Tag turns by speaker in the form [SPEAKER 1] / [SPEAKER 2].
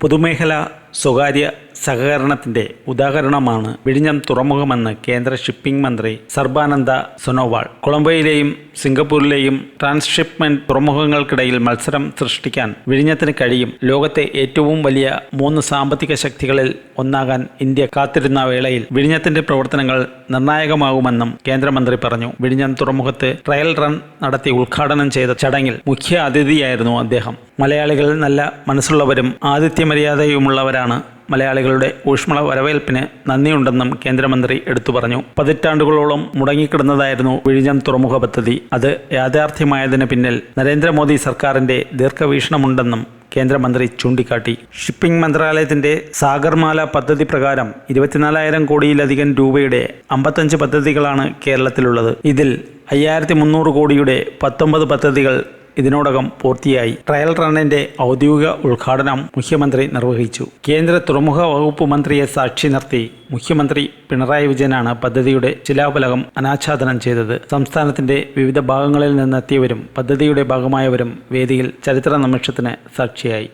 [SPEAKER 1] പൊതുമേഖല സ്വകാര്യ സഹകരണത്തിന്റെ ഉദാഹരണമാണ് വിഴിഞ്ഞം തുറമുഖമെന്ന് കേന്ദ്ര ഷിപ്പിംഗ് മന്ത്രി സർബാനന്ദ സൊനോവാൾ. കൊളംബോയിലെയും സിംഗപ്പൂരിലെയും ട്രാൻസ്ഷിപ്മെന്റ് തുറമുഖങ്ങൾക്കിടയിൽ മത്സരം സൃഷ്ടിക്കാൻ വിഴിഞ്ഞത്തിന് കഴിയും. ലോകത്തെ ഏറ്റവും വലിയ മൂന്ന് സാമ്പത്തിക ശക്തികളിൽ ഒന്നാകാൻ ഇന്ത്യ കാത്തിരുന്ന വേളയിൽ വിഴിഞ്ഞത്തിന്റെ പ്രവർത്തനങ്ങൾ നിർണായകമാകുമെന്നും കേന്ദ്രമന്ത്രി പറഞ്ഞു. വിഴിഞ്ഞം തുറമുഖത്ത് ട്രയൽ റൺ നടത്തി ഉദ്ഘാടനം ചെയ്ത ചടങ്ങിൽ മുഖ്യ അതിഥിയായിരുന്നു അദ്ദേഹം. മലയാളികൾ നല്ല മനസ്സുള്ളവരും ആതിഥ്യമര്യാദയുമുള്ളവരാണ് മലയാളികളുടെ ഊഷ്മള വരവേൽപ്പിന് നന്ദിയുണ്ടെന്നും കേന്ദ്രമന്ത്രി എടുത്തു പറഞ്ഞു. പതിറ്റാണ്ടുകളോളം മുടങ്ങിക്കിടന്നതായിരുന്നു വിഴിഞ്ഞം തുറമുഖ പദ്ധതി. അത് യാഥാർത്ഥ്യമായതിന് പിന്നിൽ നരേന്ദ്രമോദി സർക്കാരിന്റെ ദീർഘവീക്ഷണമുണ്ടെന്നും കേന്ദ്രമന്ത്രി ചൂണ്ടിക്കാട്ടി. ഷിപ്പിംഗ് മന്ത്രാലയത്തിന്റെ സാഗർമാല പദ്ധതി പ്രകാരം ഇരുപത്തിനാലായിരം കോടിയിലധികം രൂപയുടെ അമ്പത്തഞ്ച് പദ്ധതികളാണ് കേരളത്തിലുള്ളത്. ഇതിൽ അയ്യായിരത്തി മുന്നൂറ് കോടിയുടെ പത്തൊമ്പത് പദ്ധതികൾ ഇതിനോടകം പൂർത്തിയായി. ട്രയൽ റണ്ണിന്റെ ഔദ്യോഗിക ഉദ്ഘാടനം മുഖ്യമന്ത്രി നിർവഹിച്ചു. കേന്ദ്ര തുറമുഖ വകുപ്പ് മന്ത്രിയെ സാക്ഷി നിർത്തി മുഖ്യമന്ത്രി പിണറായി വിജയനാണ് പദ്ധതിയുടെ ശിലാഫലകം അനാച്ഛാദനം ചെയ്തത്. സംസ്ഥാനത്തിന്റെ വിവിധ ഭാഗങ്ങളിൽ നിന്നെത്തിയവരും പദ്ധതിയുടെ ഭാഗമായവരും വേദിയിൽ ചരിത്ര നിമിഷത്തിന് സാക്ഷിയായി.